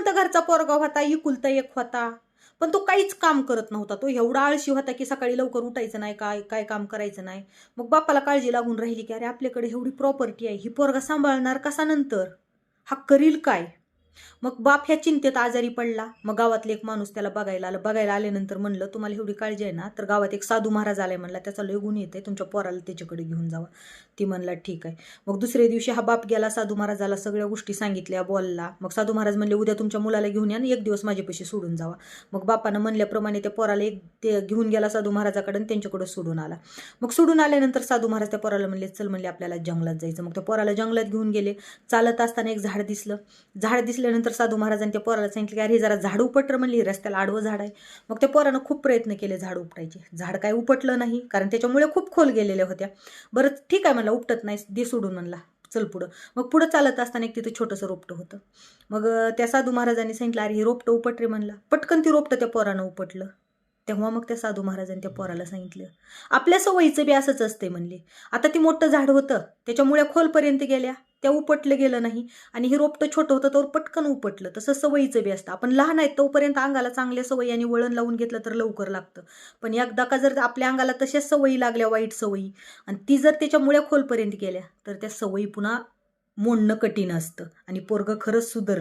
श्रीमंत घरचा पोरगा होता इकुलता एक होता. पण तो काहीच काम करत नव्हता. तो एवढा आळशी होता की सकाळी लवकर उठायचं नाही काय काय काम करायचं नाही. मग बापाला काळजी लागून राहिली की अरे आपल्याकडे एवढी प्रॉपर्टी आहे ही पोरगा सांभाळणार कसा नंतर? हा करील काय? मग बाप ह्या चिंतेत आजारी पडला. मग गावातले एक माणूस त्याला बघायला आलं. बघायला आल्यानंतर म्हणलं तुम्हाला एवढी काळजी आहे ना तर गावात एक साधू महाराज आलाय म्हणला त्याचा लय गुण येते तुमच्या पोराला त्याच्याकडे घेऊन जावा. ती म्हणला ठीक आहे. मग दुसऱ्या दिवशी हा बाप गेला साधू महाराजाला सगळ्या गोष्टी सांगितल्या बोलला. मग साधू महाराज म्हणले उद्या तुमच्या मुलाला घेऊन या आणि एक दिवस माझ्यापाशी सोडून जावा. मग बापानं म्हणल्याप्रमाणे त्या पोराला एक ते घेऊन गेला साधू महाराजाकडे आणि त्यांच्याकडे सोडून आला. मग सोडून आल्यानंतर साधू महाराज त्या पोराला म्हणले चल म्हणले आपल्याला जंगलात जायचं. मग त्या पोराला जंगलात घेऊन गेले. चालत असताना एक झाड दिसलं. झाड दिसलं दिसल्यानंतर साधू महाराजांनी त्या पोराला सांगितलं की अरे जरा झाड उपटर म्हणली रस्त्याला आडवं झाड आहे. मग त्या पोरानं खूप प्रयत्न केले झाड उपटायचे. झाड काय उपटलं नाही कारण त्याच्यामुळे खूप खोल गेलेल्या होत्या. बरं ठीक आहे म्हणला उपटत नाही दे सोडून म्हणला. चल पुढं. मग पुढं चालत असताना एक तिथं छोटंसं रोपटं होतं. मग त्या साधू महाराजांनी सांगितलं अरे हे रोपटं उपट रे म्हणला. पटकन ती रोपटं त्या पोरानं उपटलं. तेव्हा मग त्या साधू महाराजांनी त्या पोराला सांगितलं आपल्या सवयीचं बी असंच असते म्हणले. आता ती मोठं झाड होतं त्याच्यामुळे खोलपर्यंत गेल्या. त्या उपटलं गेलं नाही आणि हे रोपटं छोटं होतं तर पटकन उपटलं. तसं सवयीचं बी असतं. आपण लहान आहेत तोपर्यंत अंगाला चांगल्या सवयी आणि वळण लावून घेतलं तर लवकर लागतं. पण एकदा का जर आपल्या अंगाला तशाच सवयी लागल्या वाईट सवयी आणि ती जर त्याच्यामुळे खोलपर्यंत गेल्या तर त्या सवयी पुन्हा मोडणं कठीण असतं आणि पोरगं खरंच सुधर